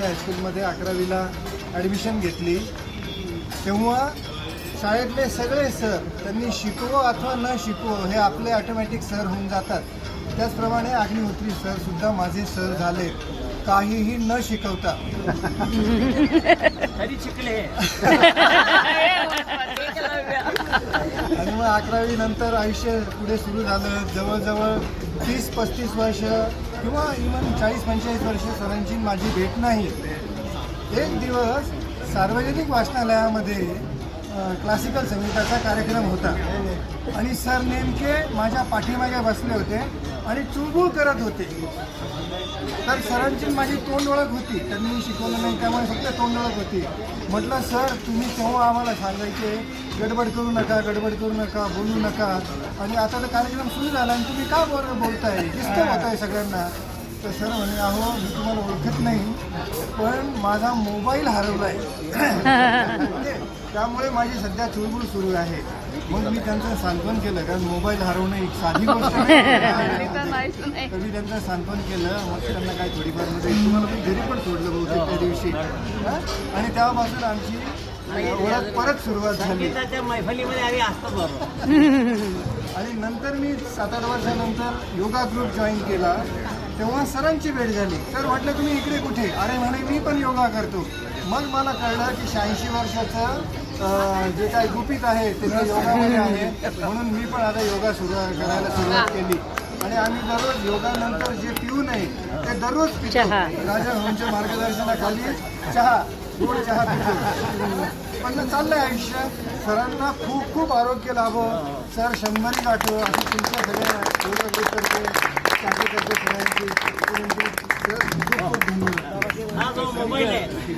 हायस्कूलमध्ये अकरावीला ॲडमिशन घेतली. तेव्हा शाळेतले सगळे सर त्यांनी शिकवो अथवा न शिकवो हे आपले ऑटोमॅटिक सर होऊन जातात. त्याचप्रमाणे अग्निहोत्री सर सुद्धा माझे सर झाले. काहीही न शिकवता. तरी शिकले. आणि मग अकरावी नंतर आयुष्य पुढे सुरू झालं. जवळजवळ तीस पस्तीस वर्ष किंवा इवन चाळीस पंचेचाळीस वर्ष सरांची माझी भेट नाही. एक दिवस सार्वजनिक वाचनालयामध्ये क्लासिकल संगीताचा कार्यक्रम होता. आणि सर नेमके माझ्या पाठीमागे बसले होते आणि चुळबुळ करत होते. तर सरांची माझी तोंड ओळख होती. त्यांनी शिकवलं नाही त्यामुळे फक्त तोंड ओळख होती. म्हटलं सर तुम्ही तेव्हा आम्हाला सांगायचे गडबड करू नका गडबड करू नका बोलू नका. आणि आता तर कार्यक्रम सुरू झाला आणि तुम्ही का बरोबर बोलताय? डिस्टर्ब होत आहे सगळ्यांना. तर सर म्हणे अहो मी तुम्हाला ओळखत नाही पण माझा मोबाईल हरवला आहे त्यामुळे माझी सध्या चुळबुळ सुरू आहे. मग मी त्यांचं सांत्वन केलं कारण मोबाईल हरवणं एक साधी गोष्ट नाही. तर मी त्यांचं सांत्वन केलं मग त्यांना काय थोडीफारमध्ये तुम्हाला मी घरी पण सोडलं बहुतेक त्या दिवशी. हा? आणि तेव्हापासून आमची ओळख परत सुरुवात झाली. संगीताच्या मैफलीमध्ये आम्ही असतो बरोबर. आणि नंतर मी सात आठ वर्षानंतर योगा ग्रुप जॉईन केला. तेव्हा सरांची भेट झाली. सर म्हटलं तुम्ही इकडे कुठे? अरे म्हणे मी पण योगा करतो. मग मला कळलं की शहाऐंशी वर्षाचं जे काही गुपित आहे ते योगामध्ये आहे. म्हणून मी पण आता योगा सुरू करायला सुरुवात केली. आणि आम्ही दररोज योगानंतर जे पिऊ नये ते दररोज पितो. राजा भाऊंच्या मार्गदर्शनाखाली चहा गोड चहा पितो. पण चाललंय आयुष्य. सरांना खूप खूप आरोग्य लाभो. सर शंभरी गाठो. अशी तुमच्या सगळ्या योगा ग्रुपतर्फे कार्यकर्ते सरांची. खूप खूप धन्यवाद. आहे.